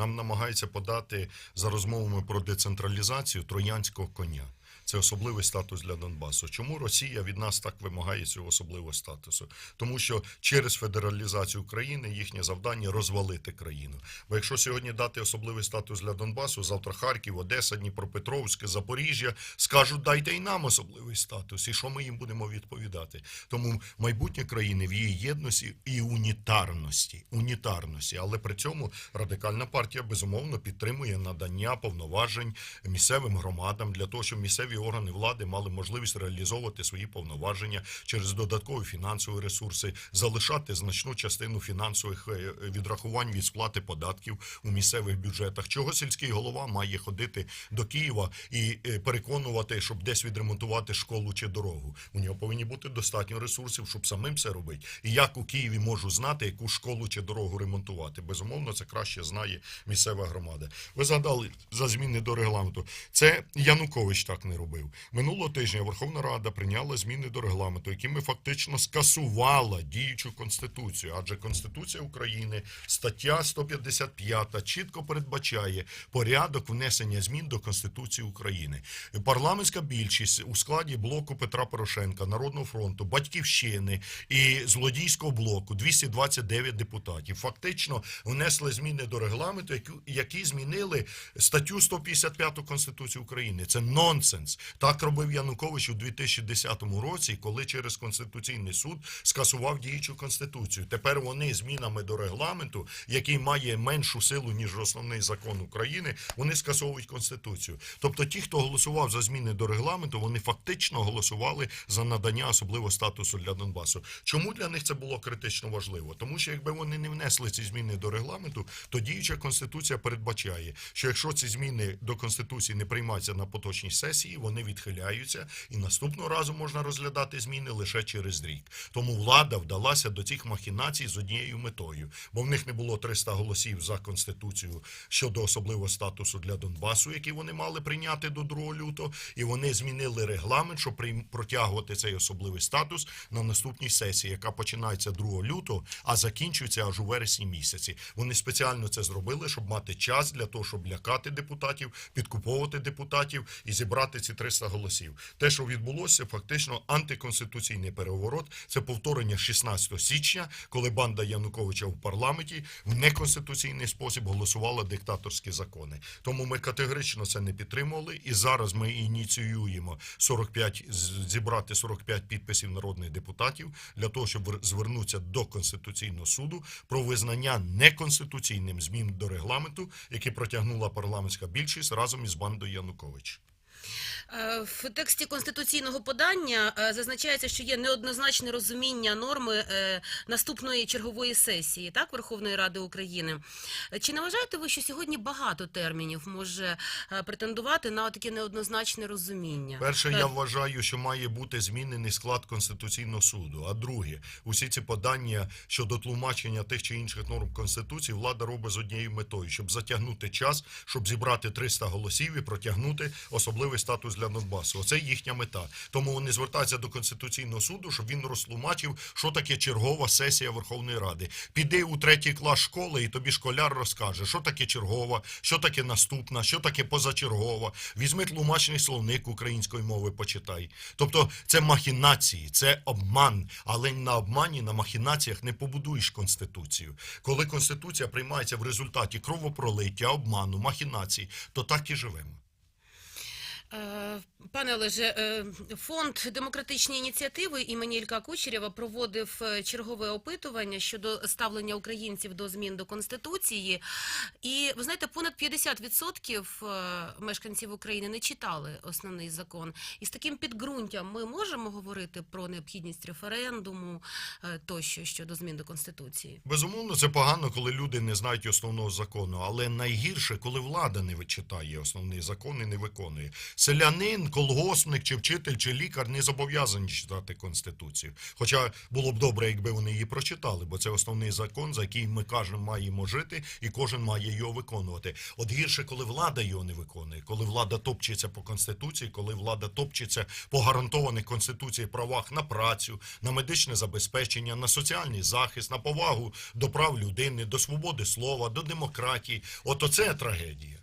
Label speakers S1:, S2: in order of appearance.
S1: нам намагаються подати за розмовами про децентралізацію троянського коня. Це особливий статус для Донбасу. Чому Росія від нас так вимагає цього особливого статусу? Тому що через федералізацію України їхнє завдання розвалити країну. Бо якщо сьогодні дати особливий статус для Донбасу, завтра Харків, Одеса, Дніпропетровськ, Запоріжжя скажуть, дайте й нам особливий статус. І що ми їм будемо відповідати? Тому майбутнє країни в її єдності і унітарності, унітарності. Але при цьому радикальна партія безумовно підтримує надання повноважень місцевим громадам для того, щоб місцеві органи влади мали можливість реалізовувати свої повноваження через додаткові фінансові ресурси, залишати значну частину фінансових е, відрахувань від сплати податків у місцевих бюджетах. Чого сільський голова має ходити до Києва і е, переконувати, щоб десь відремонтувати школу чи дорогу? У нього повинні бути достатньо ресурсів, щоб самим це робити. І як у Києві можу знати, яку школу чи дорогу ремонтувати? Безумовно, це краще знає місцева громада. Ви згадали за зміни до регламенту. Це Янукович так не робив. Минулого тижня Верховна Рада прийняла зміни до регламенту, якими фактично скасувала діючу конституцію. Адже Конституція України, стаття 155, чітко передбачає порядок внесення змін до Конституції України. Парламентська більшість у складі блоку Петра Порошенка, Народного фронту, Батьківщини і злодійського блоку 229 депутатів. Фактично внесли зміни до регламенту, які змінили статтю 155 Конституції України. Це нонсенс. Так робив Янукович у 2010 році, коли через Конституційний суд скасував діючу конституцію. Тепер вони змінами до регламенту, який має меншу силу ніж основний закон України, вони скасовують конституцію. Тобто, ті, хто голосував за зміни до регламенту, вони фактично голосували за надання особливого статусу для Донбасу. Чому для них це було критично важливо? Тому що якби вони не внесли ці зміни до регламенту, то діюча конституція передбачає, що якщо ці зміни до конституції не приймаються на поточній сесії, вони відхиляються, і наступного разу можна розглядати зміни лише через рік. Тому влада вдалася до цих махінацій з однією метою, бо в них не було 300 голосів за конституцію щодо особливого статусу для Донбасу, який вони мали прийняти до 2 лютого, і вони змінили регламент, щоб протягувати цей особливий статус на наступній сесії, яка починається 2 лютого, а закінчується аж у вересні місяці. Вони спеціально це зробили, щоб мати час для того, щоб лякати депутатів, підкуповувати депутатів і зібрати ці 300 голосів. Те, що відбулося, фактично антиконституційний переворот. Це повторення 16 січня, коли банда Януковича в парламенті в неконституційний спосіб голосувала диктаторські закони. Тому ми категорично це не підтримували. І зараз ми ініціюємо 45, з- зібрати 45 підписів народних депутатів для того, щоб вер- звернутися до Конституційного суду про визнання неконституційним змін до регламенту, які протягнула парламентська більшість разом із бандою Янукович.
S2: Е, В тексті конституційного подання е, зазначається, що є неоднозначне розуміння норми е, наступної чергової сесії так Верховної Ради України. Чи не вважаєте ви, що сьогодні багато термінів може претендувати на таке неоднозначне розуміння?
S1: Перше, я вважаю, що має бути змінений склад Конституційного суду. А друге, усі ці подання щодо тлумачення тих чи інших норм Конституції влада робить з однією метою, щоб затягнути час, щоб зібрати 300 голосів і протягнути особливий статус для Донбасу. Оце їхня мета. Тому вони звертаються до Конституційного суду, щоб він розтлумачив, що таке чергова сесія Верховної Ради. Піди у третій клас школи, і тобі школяр розкаже, що таке чергова, що таке наступна, що таке позачергова. Візьми тлумачний словник української мови, почитай. Тобто це махінації, це обман. Але на обмані, на махінаціях не побудуєш конституцію. Коли конституція приймається в результаті кровопролиття, обману, махінацій, то так і живемо.
S2: Е, Пане Олеже, е, фонд демократичні ініціативи імені Ілька Кучерєва проводив е, чергове опитування щодо ставлення українців до змін до конституції. І ви знаєте, понад 50% е, мешканців України не читали основний закон. І з таким підґрунтям ми можемо говорити про необхідність референдуму тощо щодо змін до конституції.
S1: Безумовно, це погано, коли люди не знають основного закону, але найгірше, коли влада не вичитає основний закон і не виконує. Селянин, колгоспник, чи вчитель, чи лікар не зобов'язані читати Конституцію. Хоча було б добре, якби вони її прочитали, бо це основний закон, за який ми кожен маємо жити, і кожен має його виконувати. От гірше, коли влада його не виконує, коли влада топчеться по Конституції, коли влада топчеться по гарантованих Конституцією правах на працю, на медичне забезпечення, на соціальний захист, на повагу до прав людини, до свободи слова, до демократії. От оце трагедія.